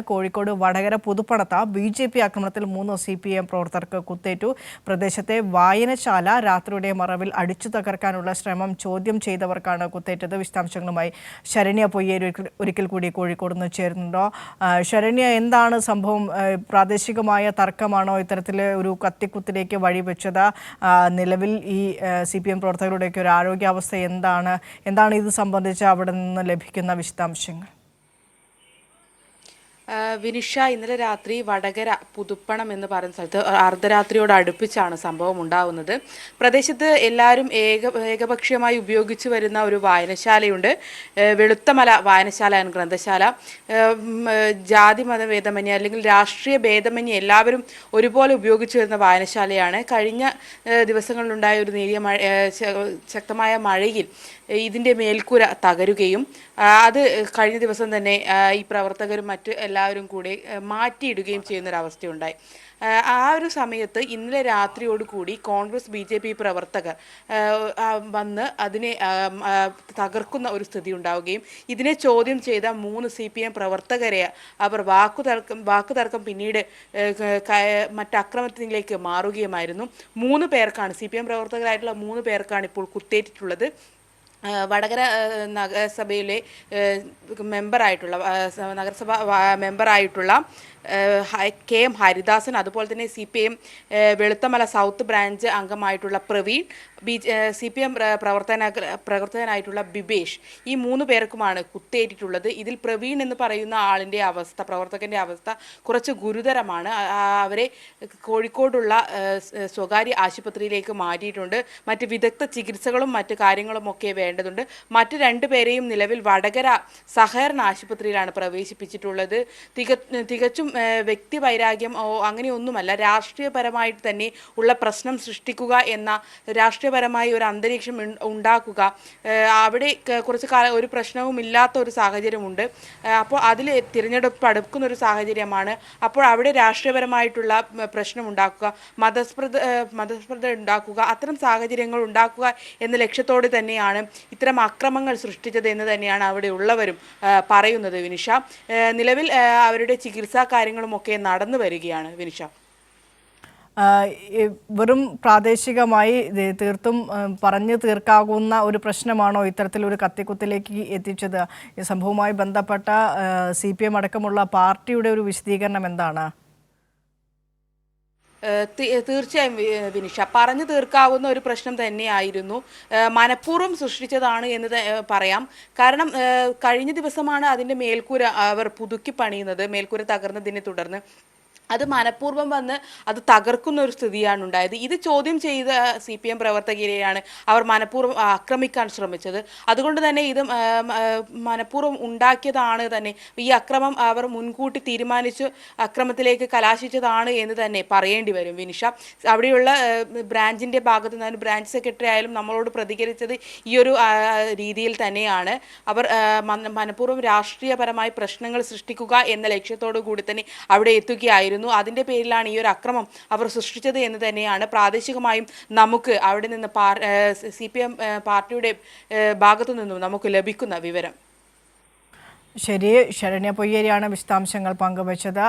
കോഴിക്കോട് വടകര പുതുപ്പടത്ത B J P ആക്രമണത്തിൽ മൂന്ന് സി പി എം പ്രവർത്തകർക്ക് കുത്തേറ്റു. പ്രദേശത്തെ വായനശാല രാത്രിയുടെ മറവിൽ അടിച്ചു തകർക്കാനുള്ള ശ്രമം ചോദ്യം ചെയ്തവർക്കാണ് കുത്തേറ്റത്. വിശദാംശങ്ങളുമായി ശരണ്യ പൊയ്യേരി ഒരിക്കൽ- കൂടി കോഴിക്കോട് നിന്ന് ചേരുന്നുണ്ടോ? ശരണ്യ എന്താണ് സംഭവം? പ്രാദേശികമായ തർക്കമാണോ ഇത്തരത്തിൽ ഒരു കത്തിക്കുത്തിലേക്ക് വഴിവെച്ചത്? നിലവിൽ ഈ സി പി എം പ്രവർത്തകരുടെയൊക്കെ ഒരു ആരോഗ്യാവസ്ഥ എന്താണ്? എന്താണ് ഇത് സംബന്ധിച്ച് അവിടെ നിന്ന് ലഭിക്കുന്ന വിശദാംശങ്ങൾ? വിനിഷ ഇന്നലെ രാത്രി വടകര പുതുപ്പണം എന്ന് പറയുന്ന സ്ഥലത്ത് അർദ്ധരാത്രിയോട് അടുപ്പിച്ചാണ് സംഭവം ഉണ്ടാവുന്നത്. പ്രദേശത്ത് എല്ലാവരും ഏക ഏകപക്ഷീയമായി ഉപയോഗിച്ചു വരുന്ന ഒരു വായനശാലയുണ്ട്. വെളുത്തമല വായനശാല എന്ന ഗ്രന്ഥശാല. ജാതി മത ഭേദമന്യേ അല്ലെങ്കിൽ രാഷ്ട്രീയ ഭേദമന്യേ എല്ലാവരും ഒരുപോലെ ഉപയോഗിച്ചു വരുന്ന വായനശാലയാണ്. കഴിഞ്ഞ ദിവസങ്ങളിലുണ്ടായ ഒരു നേരിയ മഴ ശക്തമായ മഴയിൽ ഇതിന്റെ മേൽക്കൂര തകരുകയും അത് കഴിഞ്ഞ ദിവസം തന്നെ ഈ പ്രവർത്തകരും മറ്റ് എല്ലാവരും കൂടി മാറ്റിയിടുകയും ചെയ്യുന്നൊരവസ്ഥയുണ്ടായി. ആ, ഒരു സമയത്ത് ഇന്നലെ രാത്രിയോടുകൂടി കോൺഗ്രസ് ബി ജെ പി പ്രവർത്തകർ വന്ന് അതിനെ തകർക്കുന്ന ഒരു സ്ഥിതി ഉണ്ടാവുകയും ഇതിനെ ചോദ്യം ചെയ്ത മൂന്ന് സി പി എം പ്രവർത്തകരെ അവർ വാക്കുതർക്കം വാക്കുതർക്കം പിന്നീട് ഏ, ക- ക- മറ്റ് അക്രമത്തിലേക്ക് മാറുകയുമായിരുന്നു. മൂന്ന് പേർക്കാണ് സി പി എം പ്രവർത്തകരായിട്ടുള്ള മൂന്ന് പേർക്കാണ് ഇപ്പോൾ കുത്തേറ്റിട്ടുള്ളത്. വടകര നഗരസഭയിലെ മെമ്പറായിട്ടുള്ള നഗരസഭ മെമ്പറായിട്ടുള്ള കെ എം ഹരിദാസൻ അതുപോലെ തന്നെ C P M Veluthamala south branch അംഗമായിട്ടുള്ള Praveen B C P M പ്രവർത്തന പ്രവർത്തകനായിട്ടുള്ള ബിബേഷ് ഈ മൂന്ന് പേർക്കുമാണ് കുത്തേറ്റിട്ടുള്ളത്. ഇതിൽ പ്രവീൺ എന്ന് പറയുന്ന ആളിന്റെ അവസ്ഥ പ്രവർത്തകന്റെ അവസ്ഥ കുറച്ച് ഗുരുതരമാണ്. അവരെ കോഴിക്കോടുള്ള സ്വകാര്യ ആശുപത്രിയിലേക്ക് മാറ്റിയിട്ടുണ്ട്. മറ്റ് വിദഗ്ധ ചികിത്സകളും മറ്റ് കാര്യങ്ങളും ഒക്കെ വേണ്ടതുണ്ട്. മറ്റു രണ്ടു പേരെയും നിലവിൽ വടകര സഹകരണ ആശുപത്രിയിലാണ് പ്രവേശിപ്പിച്ചിട്ടുള്ളത്. തിക തികച്ചും വ്യക്തിവൈരാഗ്യം അങ്ങനെയൊന്നുമല്ല. രാഷ്ട്രീയപരമായിട്ട് തന്നെ ഉള്ള പ്രശ്നം സൃഷ്ടിക്കുക എന്ന രാഷ്ട്രീയപരമായ ഒരു അന്തരീക്ഷം ഉണ്ടാക്കുക. അവിടെ കുറച്ച് കാലം ഒരു പ്രശ്നവും ഇല്ലാത്ത ഒരു സാഹചര്യമുണ്ട്. അപ്പോൾ അതിൽ തിരഞ്ഞെടുപ്പ് അടുക്കുന്ന ഒരു സാഹചര്യമാണ്. അപ്പോൾ അവിടെ രാഷ്ട്രീയപരമായിട്ടുള്ള പ്രശ്നം ഉണ്ടാക്കുക. മതസ്പ്രത മതസ്പ്രത ഉണ്ടാക്കുക. അത്തരം സാഹചര്യങ്ങൾ ഉണ്ടാക്കുക എന്ന ലക്ഷ്യത്തോടെ തന്നെയാണ് ഇത്തരം അക്രമങ്ങൾ സൃഷ്ടിച്ചത് എന്ന് തന്നെയാണ് അവിടെ ഉള്ളവരും ആ, പറയുന്നത് വിനിഷ. നിലവിൽ അവരുടെ ചികിത്സാ കാര്യങ്ങളുമൊക്കെ നടന്നു വരികയാണ് വിനിഷ. വെറും പ്രാദേശികമായി തീർത്തും പറഞ്ഞു തീർക്കാകുന്ന ഒരു പ്രശ്നമാണോ ഇത്തരത്തിലൊരു കത്തിക്കുത്തിലേക്ക് എത്തിച്ചത്? ഈ സംഭവവുമായി ബന്ധപ്പെട്ട സി പി എം അടക്കമുള്ള പാർട്ടിയുടെ ഒരു വിശദീകരണം എന്താണ്? തീർച്ചയായും വിനിഷ പറഞ്ഞു തീർക്കാവുന്ന ഒരു പ്രശ്നം തന്നെയായിരുന്നു. മനഃപൂർവം സൃഷ്ടിച്ചതാണ് എന്ന് പറയാം. കാരണം കഴിഞ്ഞ ദിവസമാണ് അതിന്റെ മേൽക്കൂര അവർ പുതുക്കി പണിയുന്നത്. മേൽക്കൂര തകർന്നതിനെ തുടർന്ന് അത് മനഃപൂർവം വന്ന് അത് തകർക്കുന്ന ഒരു സ്ഥിതിയാണ് ഉണ്ടായത്. ഇത് ചോദ്യം ചെയ്ത സി പി എം പ്രവർത്തകരെയാണ് അവർ മനഃപൂർവം ആക്രമിക്കാൻ ശ്രമിച്ചത്. അതുകൊണ്ട് തന്നെ ഇത് മനഃപൂർവം ഉണ്ടാക്കിയതാണ് തന്നെ. ഈ അക്രമം അവർ മുൻകൂട്ടി തീരുമാനിച്ച് അക്രമത്തിലേക്ക് കലാശിച്ചതാണ് എന്ന് തന്നെ പറയേണ്ടി വരും. വിനിഷ അവിടെയുള്ള ബ്രാഞ്ചിന്റെ ഭാഗത്ത് നിന്ന് ബ്രാഞ്ച് സെക്രട്ടറി ആയാലും നമ്മളോട് പ്രതികരിച്ചത് ഈ ഒരു രീതിയിൽ തന്നെയാണ്. അവർ മനഃപൂർവം രാഷ്ട്രീയപരമായി പ്രശ്നങ്ങൾ സൃഷ്ടിക്കുക എന്ന ലക്ഷ്യത്തോടു കൂടി തന്നെ അവിടെ എത്തുകയായിരുന്നു. അതിന്റെ പേരിലാണ് ഈ ഒരു അക്രമം അവർ സൃഷ്ടിച്ചത് എന്ന് തന്നെയാണ്. പ്രാദേശികമായും നമുക്ക് അവിടെ നിന്ന് പാർ സി പി എം പാർട്ടിയുടെ ഭാഗത്തു നിന്നും നമുക്ക് ലഭിക്കുന്ന വിവരം. ശരി. ശരണ്യ പൊയ്യേരിയാണ് വിശദാംശങ്ങൾ പങ്കുവച്ചത്.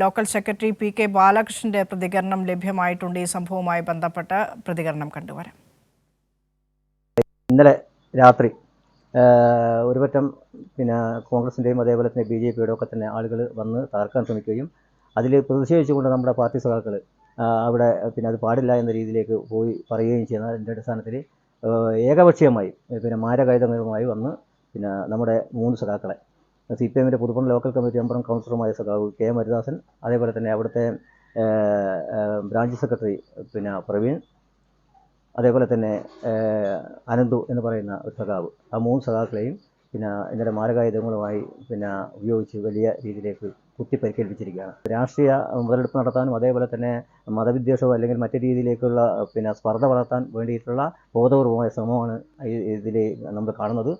ലോക്കൽ സെക്രട്ടറി പി കെ ബാലകൃഷ്ണന്റെ പ്രതികരണം ലഭ്യമായിട്ടുണ്ട്. ഈ സംഭവവുമായി ബന്ധപ്പെട്ട് പ്രതികരണം കണ്ടുവരാം. ഇന്നലെ രാത്രി ഒരുപറ്റം പിന്നെ കോൺഗ്രസിന്റെയും അതേപോലെ തന്നെ ബി ജെ പിയുടെ ഒക്കെ തന്നെ ആളുകൾ വന്ന് തകർക്കാൻ ശ്രമിക്കുകയും അതിൽ പ്രതിഷേധിച്ചുകൊണ്ട് നമ്മുടെ പാർട്ടി സഖാക്കൾ അവിടെ പിന്നെ അത് പാടില്ല എന്ന രീതിയിലേക്ക് പോയി പറയുകയും ചെയ്യുന്ന അതിന്റെ അടിസ്ഥാനത്തിൽ ഏകപക്ഷീയമായി പിന്നെ മാരകായുധങ്ങളുമായി വന്ന് പിന്നെ നമ്മുടെ മൂന്ന് സഖാക്കളെ സി പി എമ്മിന്റെ പുതുപ്പണ ലോക്കൽ കമ്മിറ്റി മെമ്പറും കൗൺസിലറുമായ സഖാവ് കെ എം ഹരിദാസൻ അതേപോലെ തന്നെ അവിടുത്തെ ബ്രാഞ്ച് സെക്രട്ടറി പിന്നെ പ്രവീൺ അതേപോലെ തന്നെ അനന്തു എന്ന് പറയുന്ന ഒരു സഖാവ് ആ മൂന്ന് സഖാക്കളെയും പിന്നെ ഇന്നലെ മാരകായുധങ്ങളുമായി പിന്നെ ഉപയോഗിച്ച് വലിയ രീതിയിലേക്ക് കുത്തി പരിക്കേൽപ്പിച്ചിരിക്കുകയാണ് രാഷ്ട്രീയ മുതലെടുപ്പ് നടത്താനും അതേപോലെ തന്നെ മതവിദ്വേഷമോ അല്ലെങ്കിൽ മറ്റു രീതിയിലേക്കുള്ള പിന്നെ സ്പർദ്ധ വളർത്താൻ വേണ്ടിയിട്ടുള്ള ബോധപൂർവമായ ശ്രമമാണ് ഇതിൽ നമ്മൾ കാണുന്നത്.